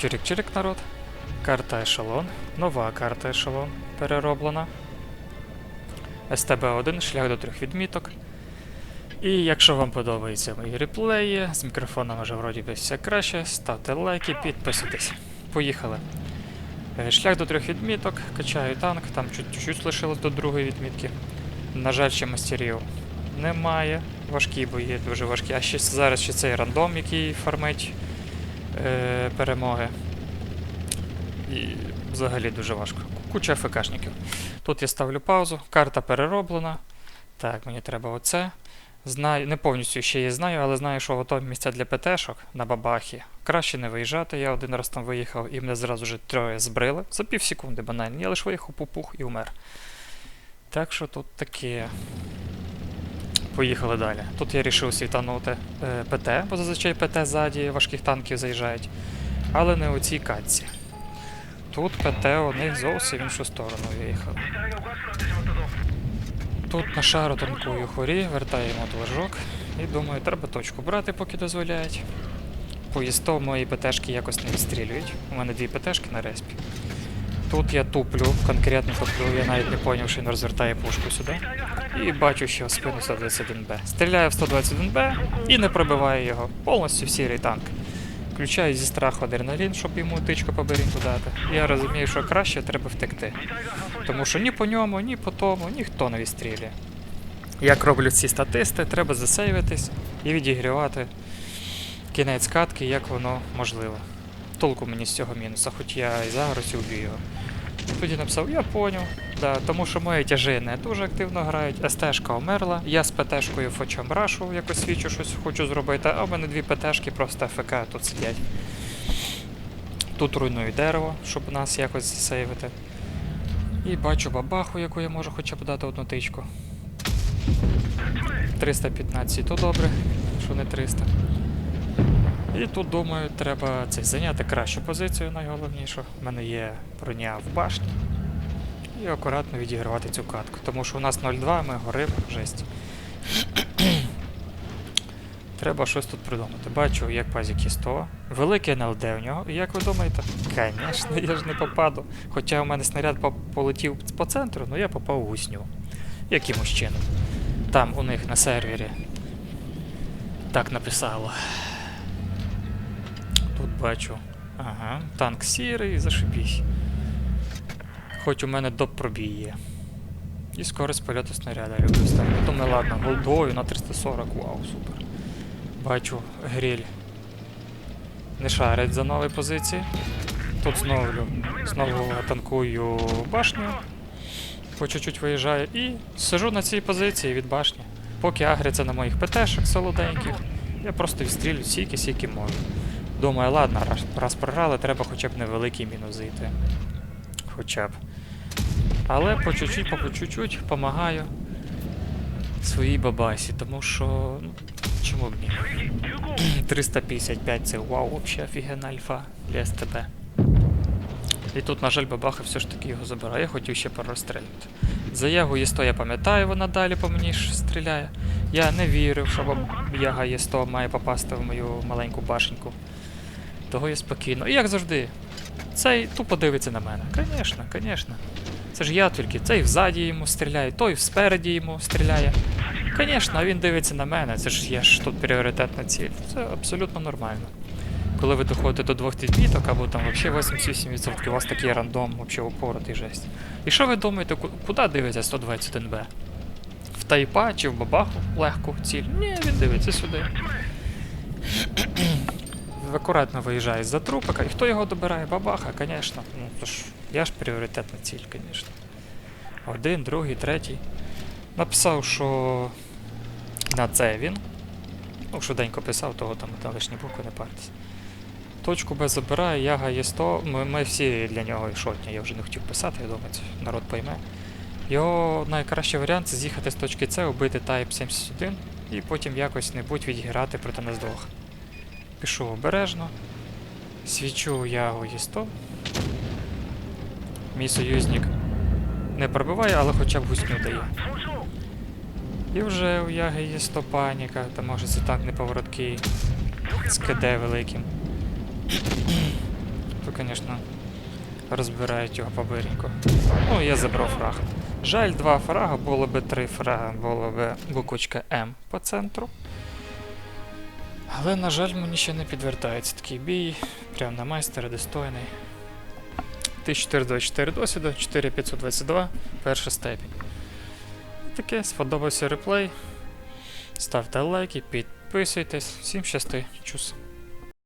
Чирик-чирик, народ. Карта ешелон. Нова карта ешелон перероблена. СТБ-1, шлях до трьох відміток. І якщо вам подобаються мої реплеї, з мікрофоном вже вроді би все краще, ставте лайки, підписуйтесь. Поїхали. Е, Шлях до трьох відміток, качаю танк, там чуть-чуть лишилось до другої відмітки. На жаль, ще мастерів немає. Важкі бої, дуже важкі. А ще зараз ще цей рандом, який фармить е, перемоги. І взагалі дуже важко. Куча ФКшників. Тут я ставлю паузу, карта перероблена. Так, мені треба оце. Знаю, не повністю ще її знаю, але знаю, що ото місця для ПТшок на бабахі. Краще не виїжджати. Я один раз там виїхав і мене зразу вже троє збрили. За пів секунди банально. Я лише виїхав пупух і умер. Так що тут таке. Поїхали далі. Тут я вирішив світанути е, ПТ, бо зазвичай ПТ ззаді важких танків заїжджають. Але не у цій катці. Тут ПТ у них зовсім в іншу сторону виїхав. Тут на шару танкую хорі, вертаємо движок. І думаю, треба точку брати, поки дозволяють. Поїсто мої ПТшки якось не відстрілюють. У мене дві ПТшки на респі. Тут я туплю, конкретно туплю, я навіть не поняв, що він розвертає пушку сюди. І бачу, що спину 121Б. Стріляю в 121Б і не пробиваю його. Повністю сірий танк. Включаю зі страху адреналін, щоб йому тичку по берінку дати. Я розумію, що краще треба втекти. Тому що ні по ньому, ні по тому ніхто не відстрілює. Як роблять ці статисти, треба засейвитись і відігрівати кінець катки, як воно можливо. Толку мені з цього мінуса, хоч я і зараз і вб'ю його. Тоді написав, я поняв, да, тому що мої тяжі не дуже активно грають, СТ-шка умерла, я з ПТ-шкою фочам брашу, якось свічу щось хочу зробити, а в мене дві ПТ-шки просто АФК тут сидять. Тут руйную дерево, щоб нас якось засейвити. І бачу бабаху, яку я можу хоча б дати одну тичку. 315 то добре, що не 300. І тут, думаю, треба це, зайняти кращу позицію найголовніше. У мене є броня в башні. І акуратно відігравати цю катку. Тому що у нас 0-2, ми горимо, жесть. Треба щось тут придумати. Бачу, як пазік є 100. Велике НЛД у нього. І як ви думаєте? Звісно, я ж не попаду. Хоча у мене снаряд по- полетів по центру, але я попав у гусню. Якимось чином. Там у них на сервері. Так написало. Тут бачу. Ага, танк сірий, зашибісь. Хоч у мене доп пробій є. І скорость польоту снаряда люблю ставити. Думаю, ладно, голдою на 340, вау, супер. Бачу гриль. Не шарить за нові позиції. Тут знову, знову танкую башню. По чуть-чуть виїжджаю і сижу на цій позиції від башні. Поки агряться на моїх ПТшок солоденьких, я просто відстрілю стільки, скільки можу. Думаю, ладно, раз, раз програли, треба хоча б невеликий мінус зайти. Хоча б. Але по чуть-чуть, по чуть-чуть допомагаю своїй бабасі, тому що. Ну, чому б ні? 355 це вау, взагалі офігенна альфа для СТБ. І тут, на жаль, бабаха все ж таки його забирає, я хотів ще порозстрілювати. За Ягу Є100 я пам'ятаю, вона далі по мені стріляє. Я не вірив, що баб- Яга Є100 має попасти в мою маленьку башеньку. Того я спокійно. І як завжди, цей тупо дивиться на мене. Звісно, звісно. Це ж я тільки, цей взаді йому стріляє, той спереді йому стріляє. Звісно, він дивиться на мене, це ж я ж тут пріоритетна ціль. Це абсолютно нормально. Коли ви доходите до двох відміток, або там взагалі 88%, у вас такий рандом, взагалі упоротий жесть. І що ви думаєте, куди дивиться 121Б? В тайпа чи в бабаху легку ціль? Ні, він дивиться сюди. Акуратно виїжджає з-за трупика. І хто його добирає? Бабаха, звісно. Ну, то я ж пріоритетна ціль, звісно. Один, другий, третій. Написав, що на це він. Ну, швиденько писав, того там на лишні букви не партись. Точку Б забирає, яга є 100. Ми, ми всі для нього і шотні, я вже не хотів писати, я думаю, це народ пойме. Його найкращий варіант це з'їхати з точки С, убити Type 71 і потім якось небудь відіграти проти нас двох. Пішов обережно. Свічу є 100. Мій союзник не пробиває, але хоча б гусню дає. І вже у яги є 100 паніка, та може це так неповороткий з КД великим. звісно, розбирають його побиренько. Ну, я забрав фраг. Жаль, два фрага, було би три фрага, було би буквочка М по центру. Але, на жаль, мені ще не підвертається такий бій. Прям на майстера достойний. 1424 досвіду, 4522, перша степінь. Таке, сподобався реплей. Ставте лайки, підписуйтесь. Всім щасти. Чус.